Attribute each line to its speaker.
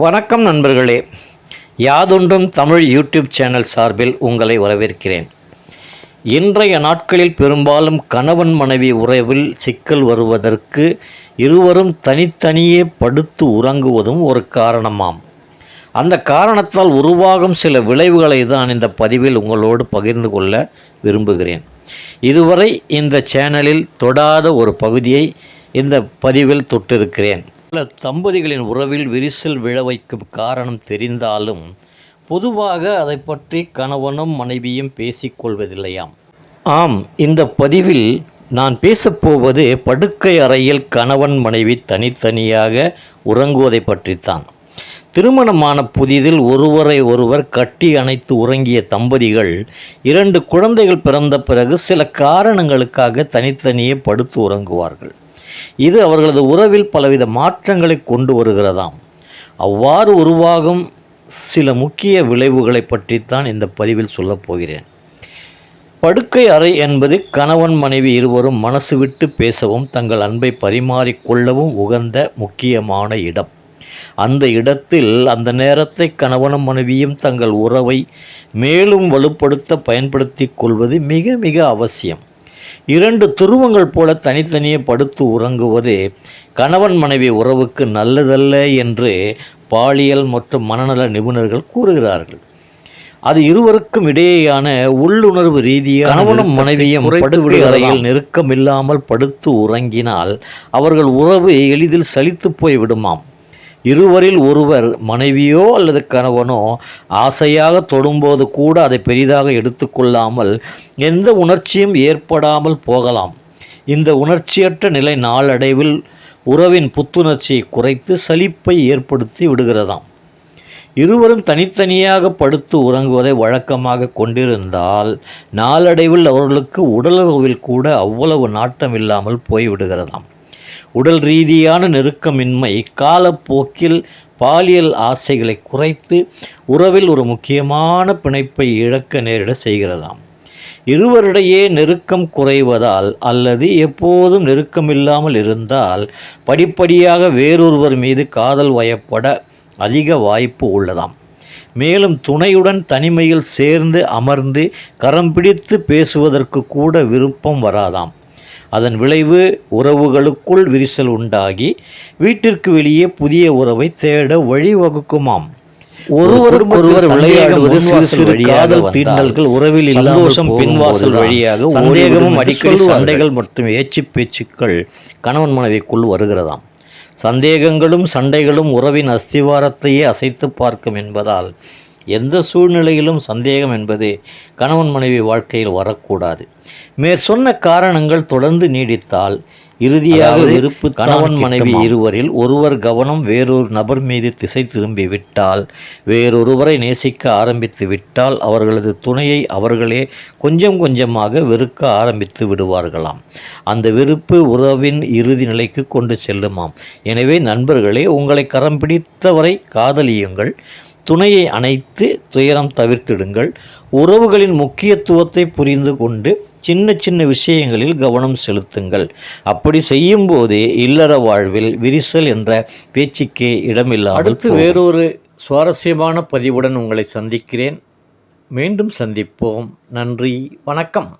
Speaker 1: வணக்கம் நண்பர்களே. யாதொன்றும் தமிழ் யூடியூப் சேனல் சார்பில் உங்களை வரவேற்கிறேன். இன்றைய நாட்களில் பெரும்பாலும் கணவன் மனைவி உறவில் சிக்கல் வருவதற்கு இருவரும் தனித்தனியே படுத்து உறங்குவதும் ஒரு காரணமாம். அந்த காரணத்தால் உருவாகும் சில விளைவுகளை தான் இந்த பதிவில் உங்களோடு பகிர்ந்து கொள்ள விரும்புகிறேன். இதுவரை இந்த சேனலில் தொடாத ஒரு பகுதியை இந்த பதிவில் தொட்டிருக்கிறேன். பல தம்பதிகளின் உறவில் விரிசல் விழ வைக்கும் காரணம் தெரிந்தாலும் பொதுவாக அதை பற்றி கணவனும் மனைவியும் பேசிக்கொள்வதில்லையாம் ஆம் இந்த பதிவில் நான் பேசப்போவது படுக்கை அறையில் கணவன் மனைவி தனித்தனியாக உறங்குவதை பற்றித்தான். திருமணமான புதிதில் ஒருவரை ஒருவர் கட்டி அணைத்து உறங்கிய தம்பதிகள் இரண்டு குழந்தைகள் பிறந்த பிறகு சில காரணங்களுக்காக தனித்தனியே படுத்து உறங்குவார்கள். இது அவர்களது உறவில் பலவித மாற்றங்களை கொண்டு வருகிறதாம். அவ்வாறு உருவாகும் சில முக்கிய விளைவுகளை பற்றித்தான் இந்த பதிவில் சொல்லப் போகிறேன். படுக்கை அறை என்பது கணவன் மனைவி இருவரும் மனசு விட்டு பேசவும் தங்கள் அன்பை பரிமாறிக்கொள்ளவும் உகந்த முக்கியமான இடம். அந்த இடத்தில் அந்த நேரத்தை கணவனும் மனைவியும் தங்கள் உறவை மேலும் வலுப்படுத்த பயன்படுத்தி கொள்வது மிக மிக அவசியம். இரண்டு துருவங்கள் போல தனித்தனியே படுத்து உறங்குவது கணவன் மனைவி உறவுக்கு நல்லதல்ல என்று பாலியல் மற்றும் மனநல நிபுணர்கள் கூறுகிறார்கள். அது இருவருக்கும் இடையேயான உள்ளுணர்வு ரீதியாக கணவனும் மனைவியும் படுக்கை அறையில் நெருக்கமில்லாமல் படுத்து உறங்கினால் அவர்கள் உறவு எளிதில் சலித்து போய் விடுமாம் இருவரில் ஒருவர் மனைவியோ அல்லது கணவனோ ஆசையாக தொடும்போது கூட அதை பெரிதாக எடுத்துக்கொள்ளாமல் எந்த உணர்ச்சியும் ஏற்படாமல் போகலாம். இந்த உணர்ச்சியற்ற நிலை நாளடைவில் உறவின் புத்துணர்ச்சியை குறைத்து சலிப்பை ஏற்படுத்தி விடுகிறதாம். இருவரும் தனித்தனியாக படுத்து உறங்குவதை வழக்கமாக கொண்டிருந்தால் நாளடைவில் அவர்களுக்கு உடலுறவில் கூட அவ்வளவு நாட்டம் இல்லாமல் போய்விடுகிறதாம். உடல் ரீதியான நெருக்கமின்மை காலப்போக்கில் பாலியல் ஆசைகளை குறைத்து உறவில் ஒரு முக்கியமான பிணைப்பை இழக்க நேரிட செய்கிறதாம். இருவரிடையே நெருக்கம் குறைவதால் அல்லது எப்போதும் நெருக்கமில்லாமல் இருந்தால் படிப்படியாக வேறொருவர் மீது காதல் வயப்பட அதிக வாய்ப்பு உள்ளதாம். மேலும் துணையுடன் தனிமையில் சேர்ந்து அமர்ந்து கரம் பிடித்து பேசுவதற்கு கூட விருப்பம் வராதாம். அதன் விளைவு உறவுகளுக்குள் விரிசல் உண்டாகி வீட்டிற்கு வெளியே புதிய உறவை தேட வழிவகுக்குமாம் ஒருவருக்கொருவர் விளையாடுவது சிறு சிறு காதல் தீண்டல்கள் உறவில் சந்தோஷம் பின்வாசல் வழியாக சந்தேகமும் அடிக்கடி சண்டைகள் மற்றும் ஏச்சு பேச்சுக்கள் கணவன் மனைவிக்குள் வருகிறதாம். சந்தேகங்களும் சண்டைகளும் உறவின் அஸ்திவாரத்தையே அசைத்து பார்க்கும் என்பதால் எந்த சூழ்நிலையிலும் சந்தேகம் என்பது கணவன் மனைவி வாழ்க்கையில் வரக்கூடாது. மேற் சொன்ன காரணங்கள் தொடர்ந்து நீடித்தால் இறுதியாக வெறுப்பு கணவன் மனைவி இருவரில் ஒருவர் கவனம் வேறொரு நபர் மீது திசை திரும்பி விட்டால் வேறொருவரை நேசிக்க ஆரம்பித்து விட்டால் அவர்களது துணையை அவர்களே கொஞ்சம் கொஞ்சமாக வெறுக்க ஆரம்பித்து விடுவார்களாம். அந்த வெறுப்பு உறவின் இறுதி நிலைக்கு கொண்டு செல்லுமாம். எனவே நண்பர்களே உங்களை கரம் பிடித்தவரை காதலியுங்கள். துணையை அணைத்து துயரம் தவிர்த்திடுங்கள். உறவுகளின் முக்கியத்துவத்தை புரிந்து கொண்டு சின்ன சின்ன விஷயங்களில் கவனம் செலுத்துங்கள். அப்படி செய்யும் போதே இல்லற வாழ்வில் விரிசல் என்ற பேச்சுக்கே இடமில்லாமல் அடுத்து வேறொரு சுவாரஸ்யமான பதிவுடன் உங்களை சந்திக்கிறேன். மீண்டும் சந்திப்போம். நன்றி. வணக்கம்.